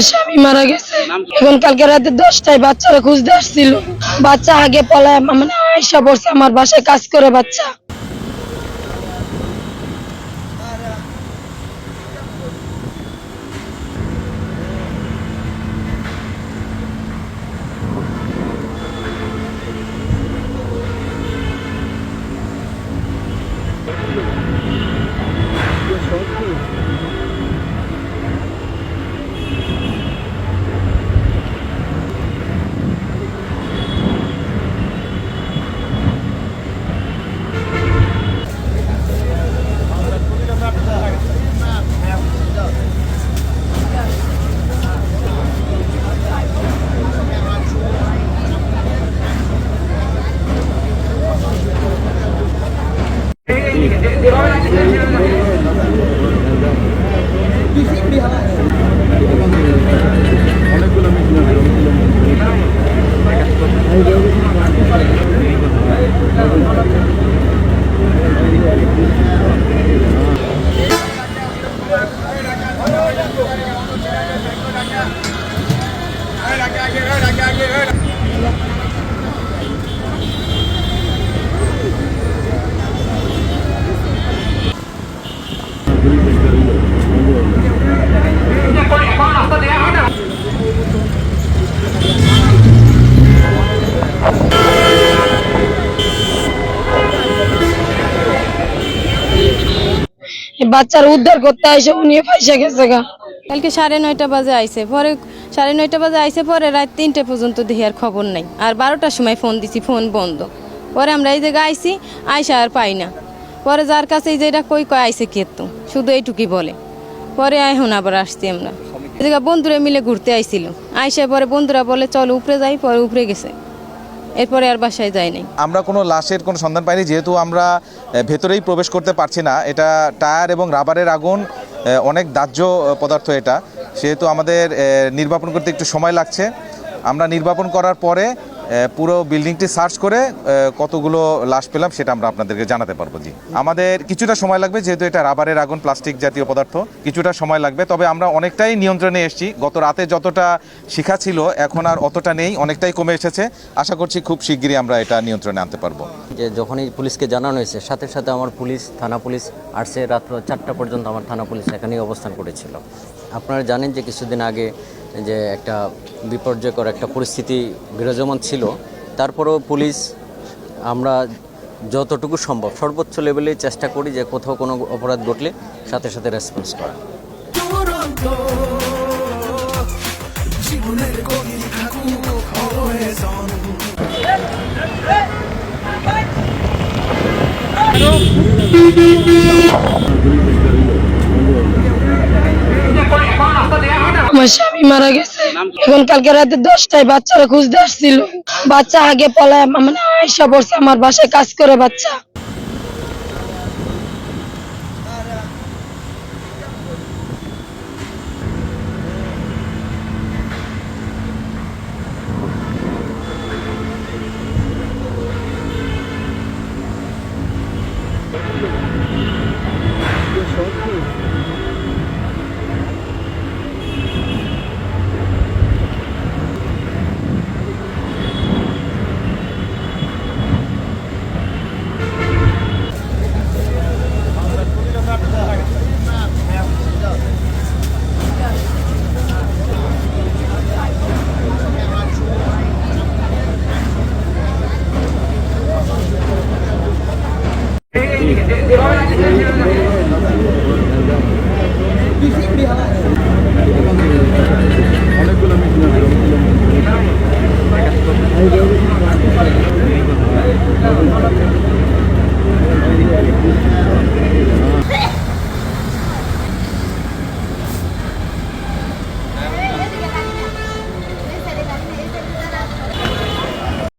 আমার স্বামী মারা গেছে। এখন কালকে রাতে দশটায় বাচ্চারা খুঁজতে আসছিল। বাচ্চা আগে পলায় মানে আয়সা পড়ছে আমার বাসায় কাজ করে বাচ্চা। বাচ্চার উদ্ধার করতে এসে উনি পয়সা গেছে গা। কালকে সাড়ে নয়টা বাজে আইছে পরে সাড়ে নয়টা বাজে আইছে পরে রাত তিনটে পর্যন্ত দেখি আর খবর নাই। আর বারোটার সময় ফোন দিছি, ফোন বন্ধ। পরে আমরা এই জায়গায় আইছি আইসা আর পাই না। পরে যার কাছে এই যেটা কই কয় আইসে কে তো? শুধু এইটুকুই বলে। পরে এখন আবার আসছি আমরা। বন্ধুরা মিলে ঘুরতে আইছিল। আইসা পরে বন্ধুরা বলে, চল উপরে যাই, পরে উপরে গেছে। এরপরে আর বাসায় যাইনি আমরা কোনো লাশের কোনো সন্ধান পাইনি, যেহেতু আমরা ভেতরেই প্রবেশ করতে পারছি না। এটা টায়ার এবং রাবারের আগুন অনেক দাহ্য পদার্থ এটা। সেহেতু আমাদের নির্বাপন করতে একটু সময় লাগছে। আমরা নির্বাপন করার পরে পুরো বিল্ডিংটি সার্চ করে কতগুলো লাশ পেলাম সেটা আমরা আপনাদেরকে জানাতে পারব, জি। আমাদের কিছুটা সময় লাগবে, যেহেতু এটা রাবারের আগুন, প্লাস্টিক জাতীয় পদার্থ, কিছুটা সময় লাগবে। তবে আমরা অনেকটাই নিয়ন্ত্রণে এসেছি। গত রাতে যতটা শিখা ছিল, এখন আর অতটা নেই, অনেকটাই কমে এসেছে। আশা করছি খুব শিগগিরই আমরা এটা নিয়ন্ত্রণে আনতে পারব। যে যখনই পুলিশকে জানানো হয়েছে, সাথে সাথে আমার পুলিশ, থানা পুলিশ আসছে, রাত্র চারটা পর্যন্ত আমার থানা পুলিশ এখানেই অবস্থান করেছিল। আপনারা জানেন যে কিছুদিন আগে যে একটা বিপর্যয়কর একটা পরিস্থিতি বিরাজমান ছিল তারপরেও পুলিশ আমরা যতটুকু সম্ভব সর্বোচ্চ লেভেলে চেষ্টা করি যে কোথাও কোনো অপরাধ ঘটলে সাথে সাথে রেসপন্স করা। জীবনের আমার স্বামী মারা গেছে। এখন কালকে রাতে দশটায় বাচ্চারা খুঁজতে আসছিল। বাচ্চা আগে পলায় মানে আয়সা পড়ছে আমার বাসায় কাজ করে বাচ্চা। Bizim bir